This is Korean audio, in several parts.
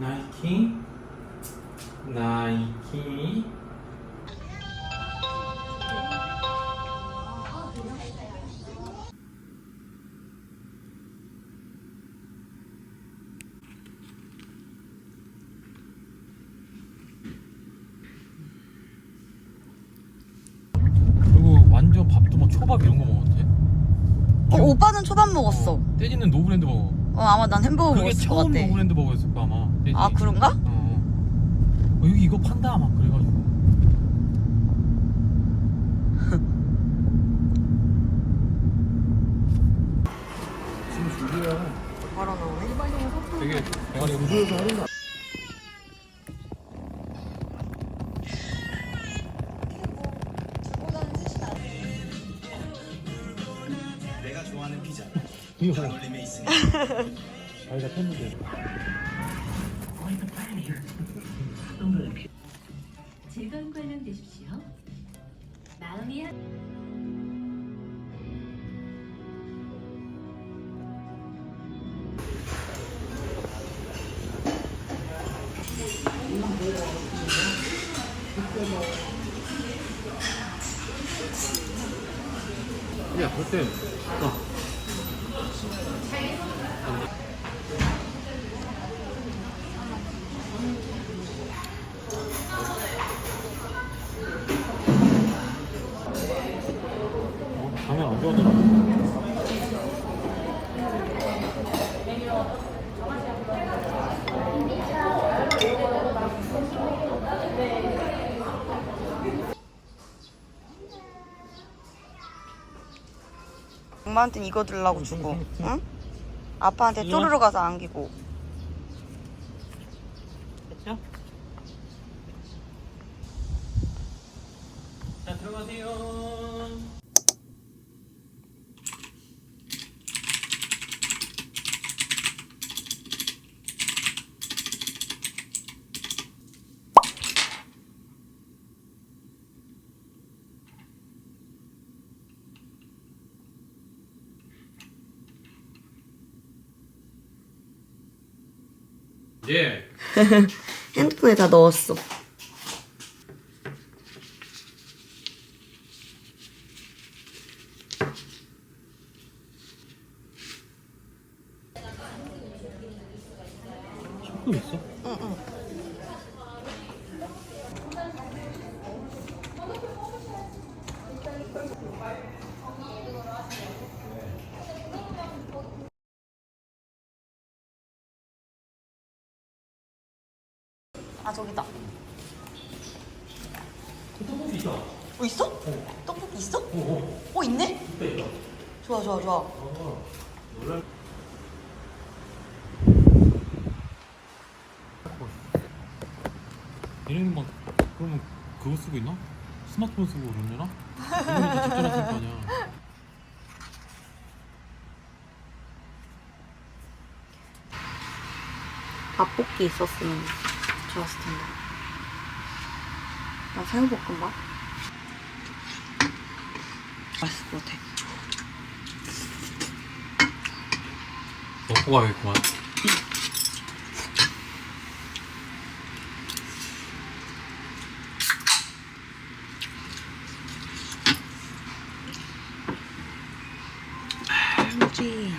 나이키? 나이키? 그리고 완전 밥도 막 초밥 이런 거 먹었대 어, 오빠는 초밥 먹었어. 떼지는 노브랜드 버거. 어, 아마 난 햄버거 그게 먹었을 것 처음 같아. 노브랜드 버거였을 떼지. 아, 그런가? 어, 어. 어, 여기 이거 판다 막 그래가지고 지금 준비야 바로 나오네. 되게 대가리 우주에서 하는 내가 좋아하는 피자 이거 자기가 폈는데 즐거운 관람 되십시오. 마음이 한... 야 그때 어. 어, 가면 안 좋아하더라 엄마한테는 이거 들라고 주고, 응? 아빠한테? 쪼르르 가서 안기고. 됐죠? 자 들어가세요 예. 핸드폰에 다 넣었어. 조금 있어? 아, 저기다. 떡볶이 있어. 어, 있어? 떡볶이 있어? 어, 어. 어, 있네? 있다 있다. 좋아, 좋아, 좋아. 어. 놀랄. 얘네는 막 그러면 그거 쓰고 있나? 스마트폰 쓰고 그러려나? 이거는 직접 거 아니야. 밥볶이 있었으면 좋았을 텐데. 나 새우볶음밥? 맛있을 것 같아. 먹고 가야겠구만. 알지.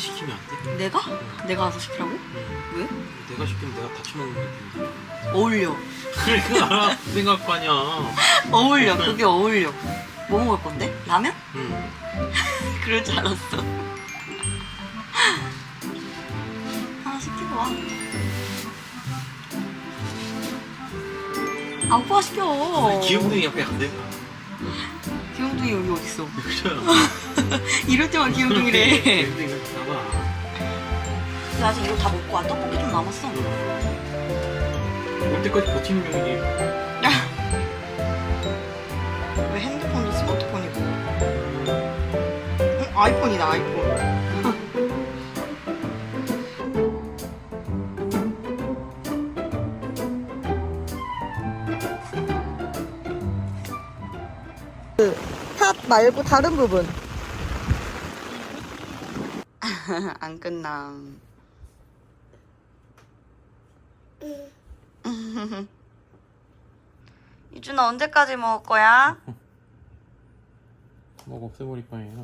시키면 안 돼? 내가? 내가 와서 시키라고? 응. 왜? 내가 시키면 내가 다쳐먹는 느낌. 어울려. 그래, 그거 알아. 생각할 거 아니야. 어울려. 그게 어울려. 뭐 먹을 건데? 라면? 응. 그럴 줄 알았어. 하나 시키고 와. 아, 오빠가 시켜. 기억능이 옆에 안 돼. 귀염둥이 여기 어딨어? 그죠? 이럴 때만 기운둥이래. 네. 나 아직 이거 다 먹고 와. 떡볶이 좀 남았어. 올 때까지 버티는 용이지. 왜 핸드폰도 스마트폰이고? 응, 아이폰이다 아이폰. 그, 탑 말고 다른 부분. 안 끝남. 유준아 언제까지 먹을 거야? 먹어 없애버릴 거예요.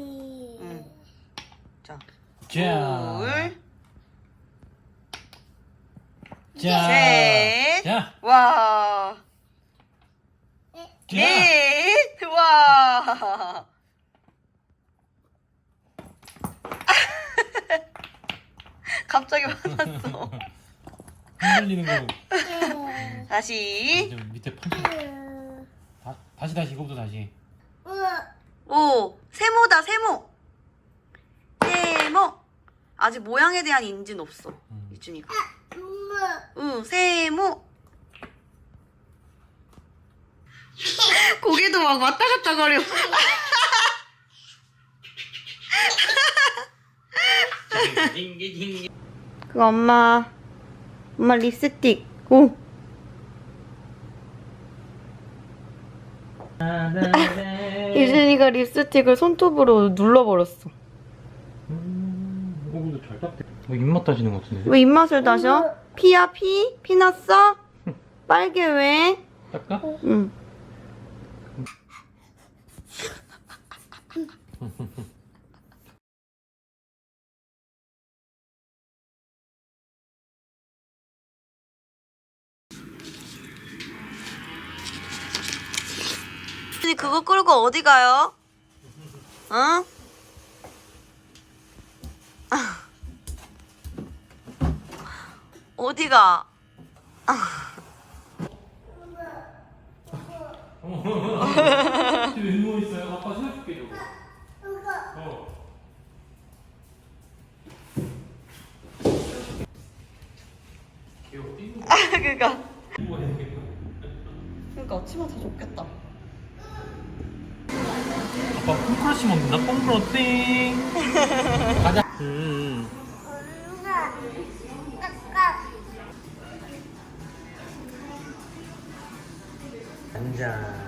응. 자, 자, 둘, 자, 셋. 자, 와, 자. 넷, 와. 갑자기 화났어. 흔들리는 거 다시. 이제 밑에 판. 다, 다시 다시 이거부터 다시. 오, 세모다, 세모. 세모. 아직 모양에 대한 인지는 없어. 음. 유준이가. 응, 세모. 고개도 막 왔다 갔다 거려. 그거 엄마. 엄마 립스틱. 오. 유준이가 립스틱을 손톱으로 눌러버렸어. 음, 어, 근데 잘 닦대. 뭐 입맛 따지는 것 같은데? 왜 입맛을 다셔? 피야 피? 피 났어? 빨개 왜? 닦아? 응. 그거 끌고 어디 가요? 어? 어디 가? 집에 누워 있어요. 아빠 저거. 콩크러쉬. 가자. 음. 앉아.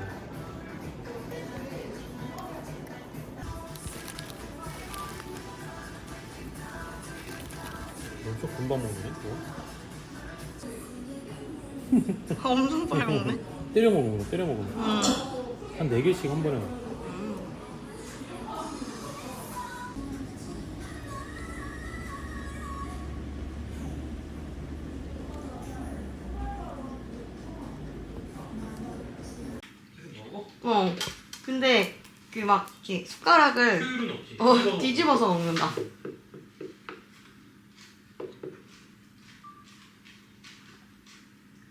엄청 금방 먹네. 또. 엄청 빨리 먹네. 때려 먹으면 때려 먹으면 응. 한 4개씩 한 번에 막 이렇게 숟가락을 효율은 없지. 어 뒤집어서 먹는다.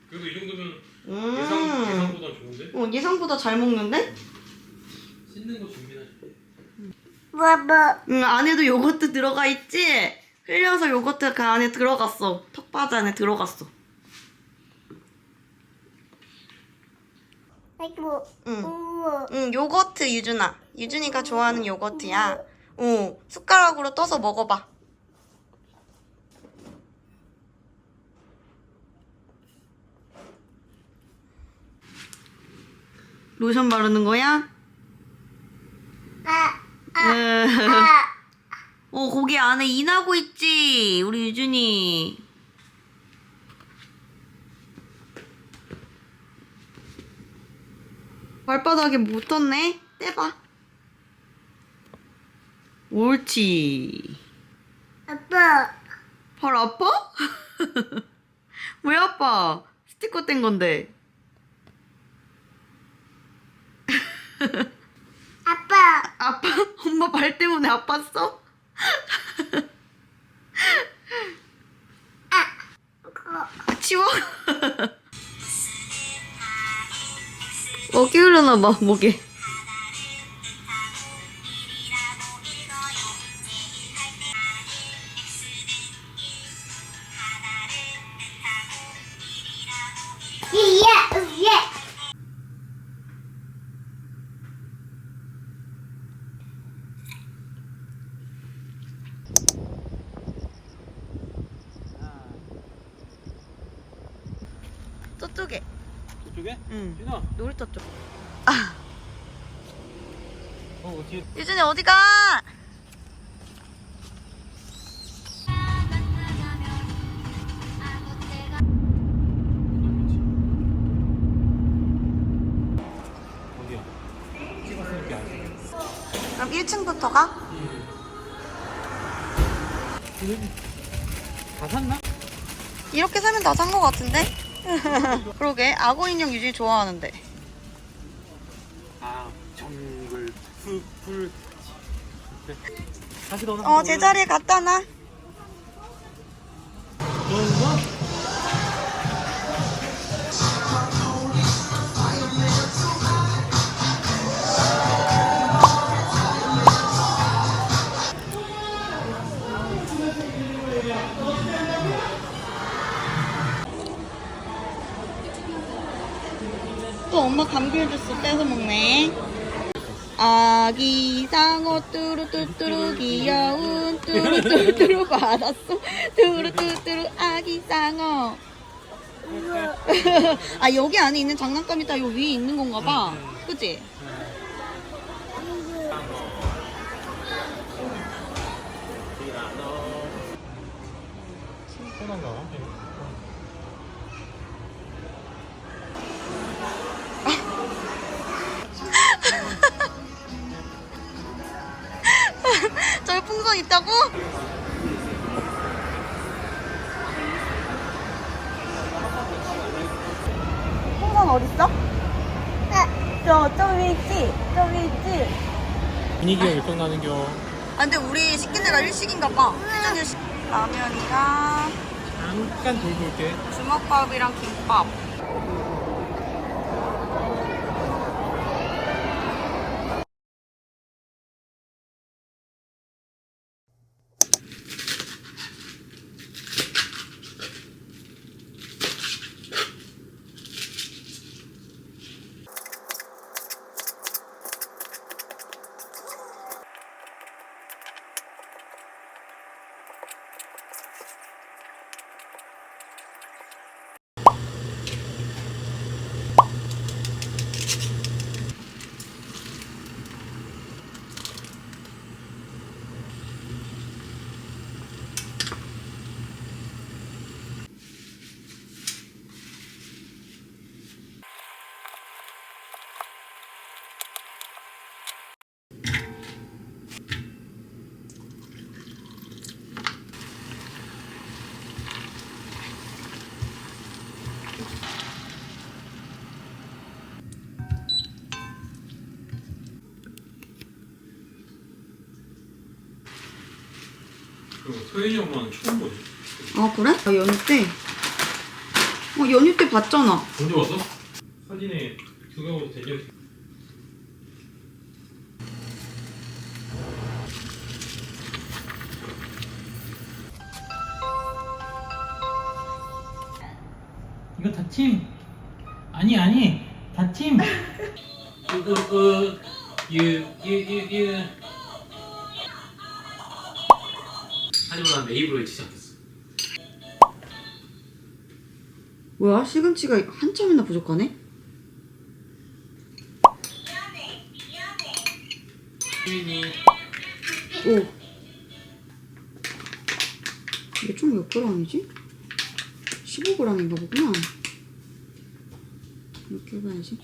그래도 이 정도면 음. 예상, 예상보다 좋은데? 어 예상보다 잘 먹는데? 씻는 거 준비해야지. 응 안에도 요거트 들어가 있지? 흘려서 요거트 그 안에 들어갔어. 턱받이 안에 들어갔어. 응. 응, 요거트 유준아. 유준이가 좋아하는 요거트야. 어, 숟가락으로 떠서 먹어봐. 로션 바르는 거야? 음. 어, 거기 안에 인하고 있지, 우리 유준이. 발바닥에 묻었네? 떼봐. 옳지. 아빠, 발 아파? 왜 아파? 스티커 뗀 건데. 아빠, 아빠? 엄마 발 때문에 아팠어? 아, 치워? 어, 끼우려나 봐, 목에. 놀이터 쪽. 어 어디에 유준이 어디 가? 어디야? 찍었으니까 알지 그럼 1층부터 가? 다 샀나? 이렇게 사면 다 산 거 같은데? 그러게 악어 인형 유준이 좋아하는데. 아 정글 풀풀 다시 넣어 어 제자리에 갖다 놔. 또 엄마 감귤 주스 떼서 먹네. 아기 상어 뚜루뚜뚜루 귀여운 뚜루뚜뚜루 받았어. 뚜루뚜뚜루 아기 상어. 아 여기 안에 있는 장난감이 다. 요 위에 있는 건가 봐. 그치? 저기 풍선 있다고? 풍선 어딨어? 저, 저 위에 있지? 저 위에 있지? 분위기가 일정나는겨 아 근데 우리 시킨 데가 일식인가 봐 라면이랑 잠깐 돌고 올게 주먹밥이랑 김밥 그 소연이 엄마는 처음 보지. 아 그래? 아 연휴 때? 어 연휴 때 봤잖아. 언제 왔어? 사진에 그거 되게 이거 다팀. 아니 아니. 다팀. 으으으 유유유유 하지만 난 외치지 않겠어. 뭐야? 시금치가 한참이나 부족하네? 오. 이게 총몇 g이지? 15g인가 보구나 이렇게 해봐야지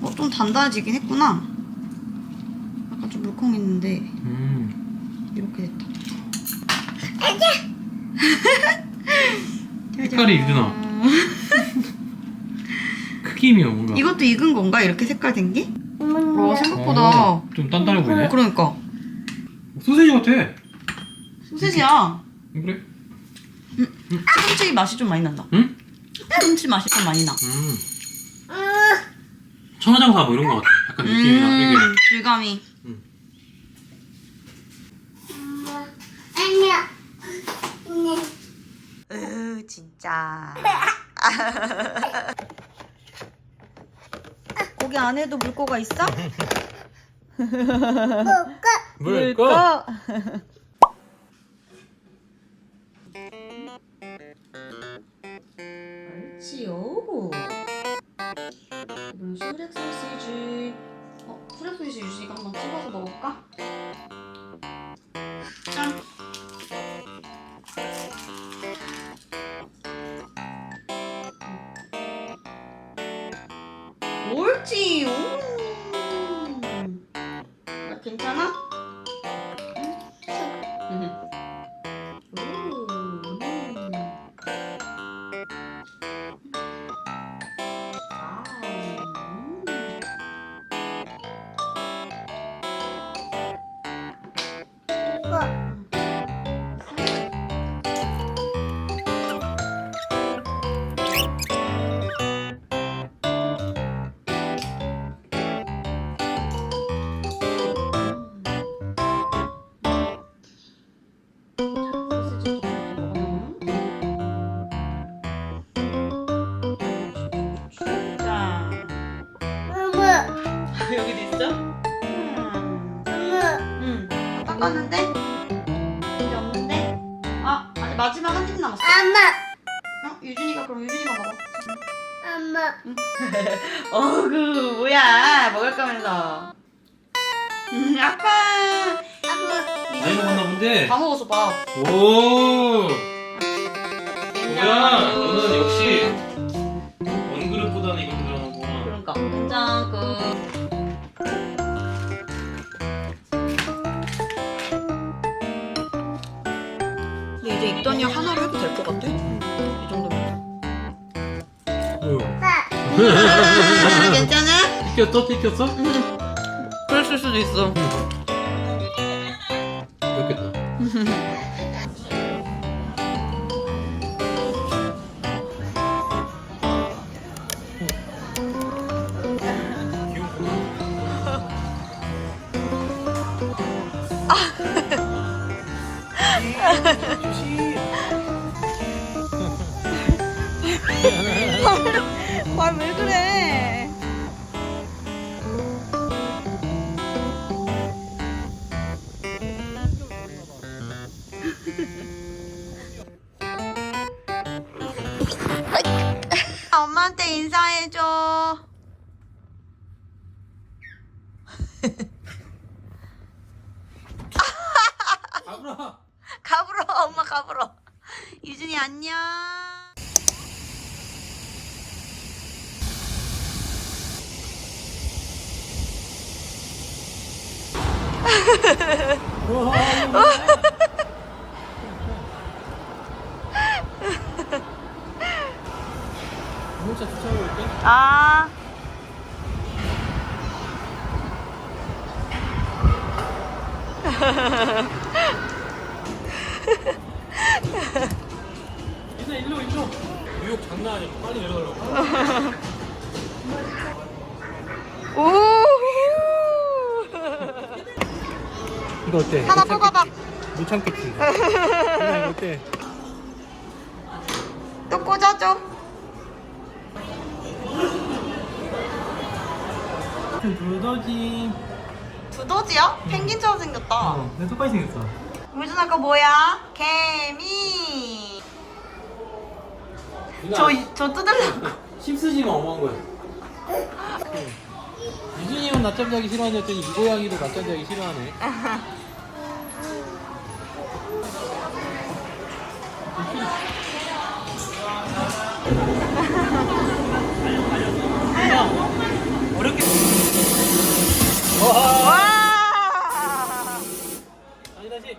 어, 좀 단단해지긴 했구나 아까 좀 물컹했는데 음 이렇게 됐다 색깔이 유준아 느낌이요 뭔가. 이것도 익은 건가? 이렇게 색깔 된 게? 와 생각보다 어, 좀 단단해 보이네. 그러니까 소세지 같아. 소세지야 그래? 시금치 맛이 좀 많이 난다 응? 시금치 맛이 좀 많이 나 음. 천하장사 뭐 이런 거 같아. 약간 느낌이나 음, 되게. 질감이 아니야. 으 진짜 거기 안에도 물고가 있어? 먹어. 옳지 닦았는데? 이제 없는데? 아, 아직 마지막 한팀 남았어. 엄마. 어? 유준이가 그럼 유준이가 먹어. 엄마. 어그 뭐야 먹을 거면서. 음, 아빠. 많이 먹었나 본데. 다 먹었어 밥. 오. 뭐야? 너는 역시 입더니 하나로 해도 될 것 같아. 이 정도면. 어. 괜찮아? 튀겼어? 튀겼어? 그랬을 수도 있어. 그렇겠다. 엄마한테 인사해줘. 가브라. 가불어, 엄마 가불어. 유준이 안녕. 혼자 쫓아올게. 아. 이나 일로 일로. 뉴욕 장난 아니야. 빨리 내려가려고. 오. 이거 어때? 하나 뽑아봐. 못 참겠지. 이거 어때? 또 꽂아줘. 두더지. 두더지야? 펭귄처럼 생겼다. 어, 내 똑같이 생겼어. 유준아 거 뭐야? 개미. 저, 저 뜯으려고. 힘쓰지만 어마한 거야. 유진이는 낮잠 자기 싫어하는 했더니 이 고양이도 낮잠 자기 싫어하네. 어렵게. 와! 다시 다시.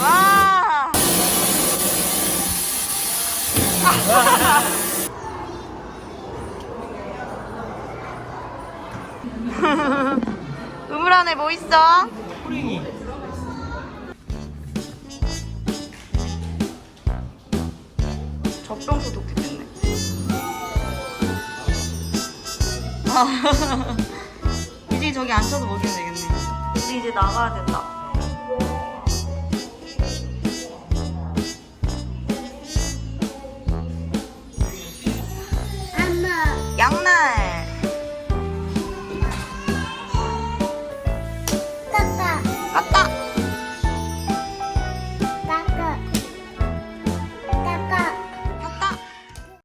와! 우물 안에 뭐 있어? 호랭이. 젖병도 독특했네. 저기 앉혀서 먹이면 되겠네. 우리 이제 나가야 된다.